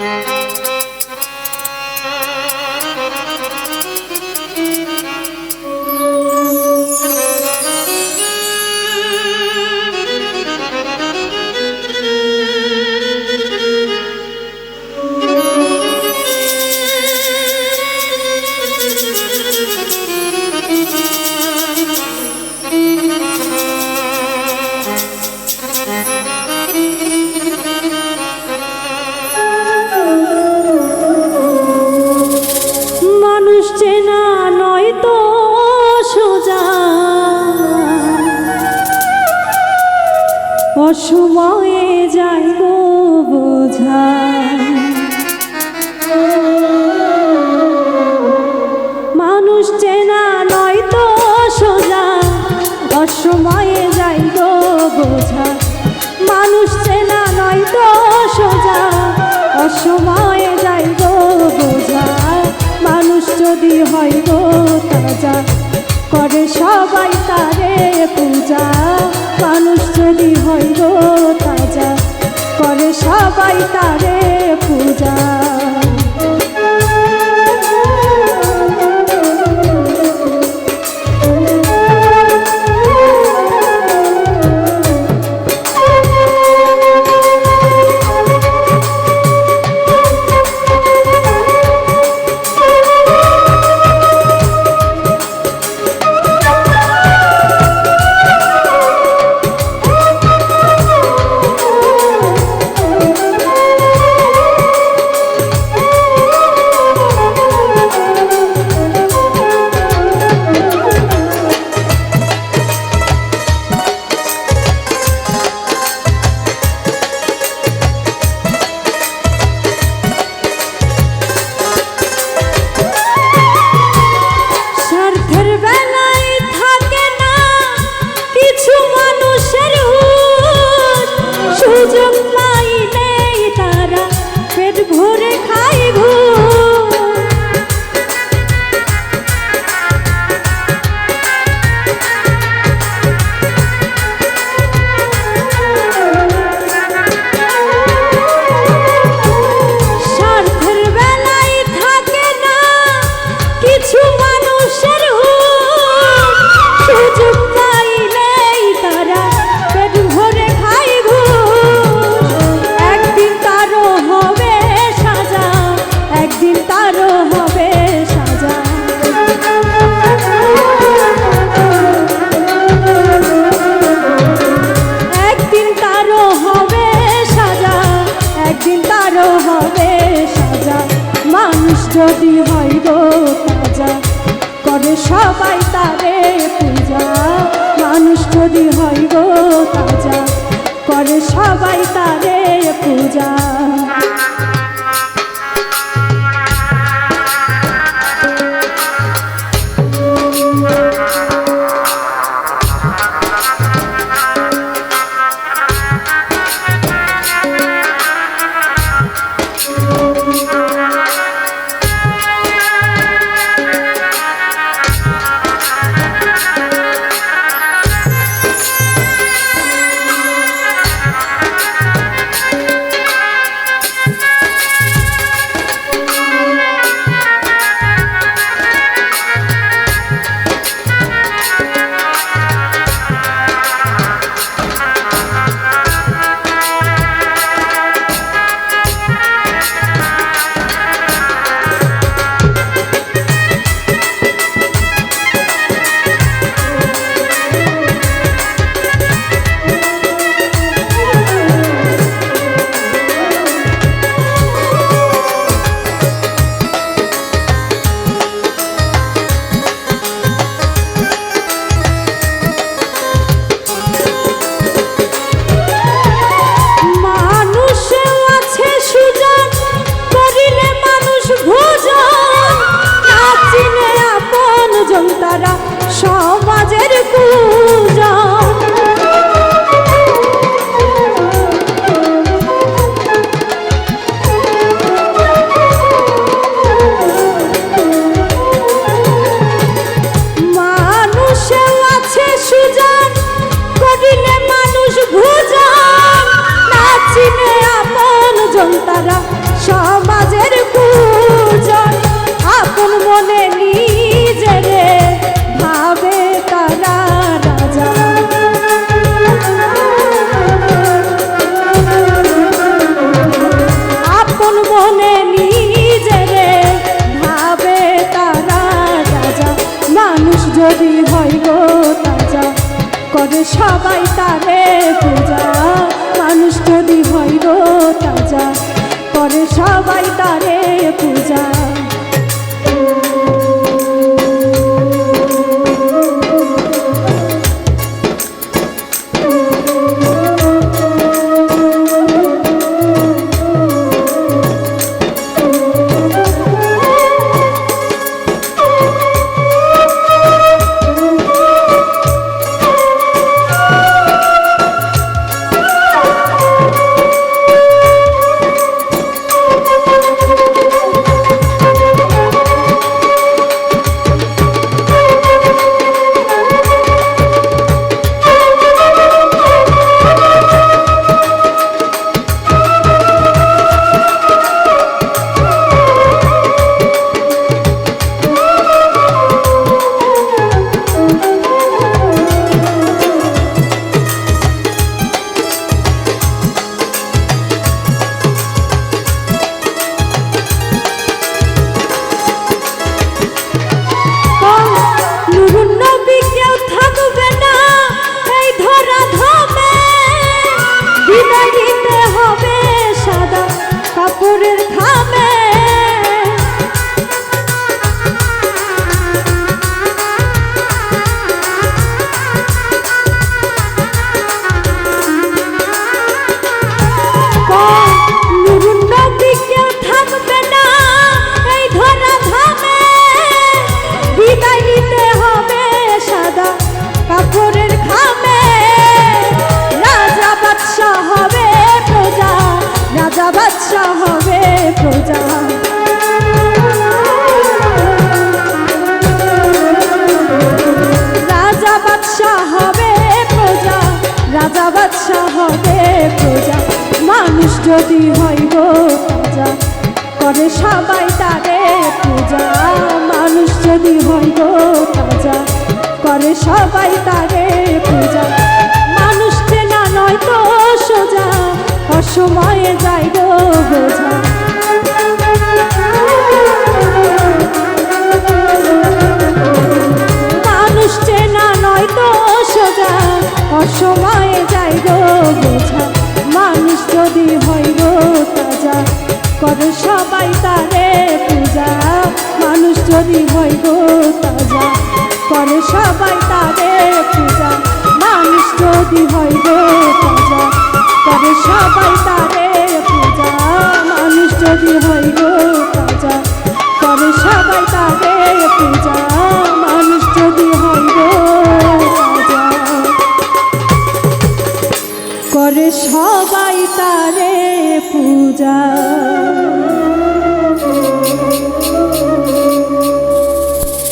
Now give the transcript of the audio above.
মানুষ অসময়ে গো বোঝা মানুষ চেনা নয় তো সোজা, অসময়ে গো বোঝা মানুষ চেনা নয় তো সোজা, অসময়ে গো বোঝা মানুষ যদি হয় গো তাজা যদি হয় গো তাজা করে সবাই তারে পূজা। মানুষ যদি হয় গো তাজা করে সবাই তারে পূজা পূজা। সবাই তারে পূজা কাপড়ের খামে হবে, প্রজা। রাজা বাদশাহ হবে, প্রজা। রাজা বাদশাহ হবে, প্রজা। মানুষ যদি হইব তাজা করে সবাই তারে পূজা মানুষ যদি হইব তাজা করে সবাই তারে পূজা মানুষ চেনা নয় তো সোজা। অসময়ে যাইব বোঝা। মানুষ চেনা নয় তো সোজা। অসময়ে যাইব বোঝা। মানুষ যদি হইব তাজা, করে সবাই তারে পূজা। মানুষ যদি হইব তাজা, করে সবাই